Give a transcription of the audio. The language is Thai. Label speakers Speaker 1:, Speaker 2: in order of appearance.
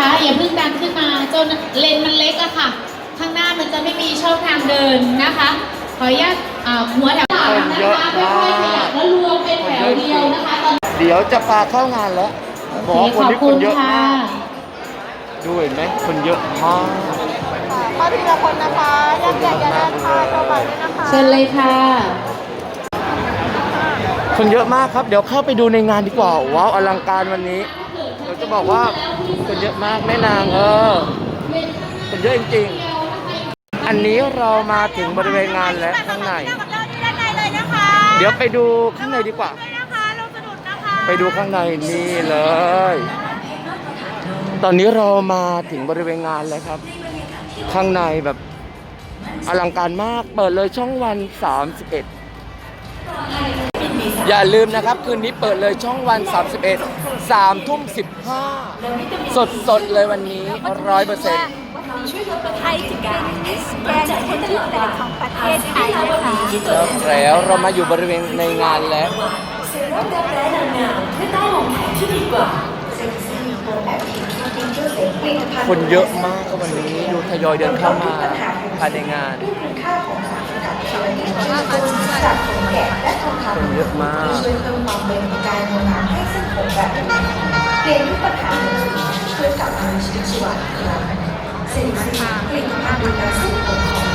Speaker 1: คะอย่าเพิ่งดันขึ้นมาจนเลนมันเล็กอะค่ะ ข้างหน้ามันจะไม่มีช่องทางเดินนะคะ ขออนุญาตอ่าหัวแถวหลังนะคะค่อยๆขยับแล้วรวมเป็นแถวเดียวนะคะตอน
Speaker 2: เดี๋ยวจะพาเข้างานแล้วบอกว่าคนนี้คนเยอะมากดูเห็นไหมคนเยอะมาก
Speaker 3: มาทีละคนนะคะยังใหญ่อย่าด้านค่ะโชว์บัตรด้วยนะคะ
Speaker 1: เชิญเลยค่ะ
Speaker 2: คนเยอะมากครับ เดี๋ยวเข้าไปดูในงานดีกว่าว้าวอลังการวันนี้เรา จะบอกว่าคนเยอะมากแม่นางเออคนเยอะจริงๆ อันนี้เรามาถึงบริเวณงานแล้วข้างใน
Speaker 3: ด้านในเลยนะคะ
Speaker 2: เดี๋ยวไปดูข้างในดีกว่า
Speaker 3: ด้วยนะคะลงสนุนนะคะ
Speaker 2: ไปดูข้างในนี่เลย ตอนนี้เรามาถึงบริเวณงานแล้วครับ ข้างในแบบอลังการมาก เปิดเลยช่องวัน 31 อย่าลืมนะครับ คืนนี้เปิดเลยช่องวัน 31 3ทุ่ม15 สดสดๆเลยวันนี้ร้อยเปอร์เซ็นต์
Speaker 3: ไทยจะเป็นสแกนคนที่แปดของประเทศไทยนะคะ
Speaker 2: แล้วเรามาอยู่บริเวณในงานแล้วคนเยอะมากครับวันนี้ดูทยอยเดินเข้ามาภายในงาน แก่
Speaker 4: และทำทาเป็
Speaker 2: นเยอะมาก
Speaker 4: ช่วยเพิ่มความเป็นกายมนาให้เส้นผมแบบเปลี่ยนทุกปัญหาช่วยกลับมามีชีวิตชีวาอีกครั้งสิ่งที่ผลิตภัณฑ์ดูแลเส้นผมของ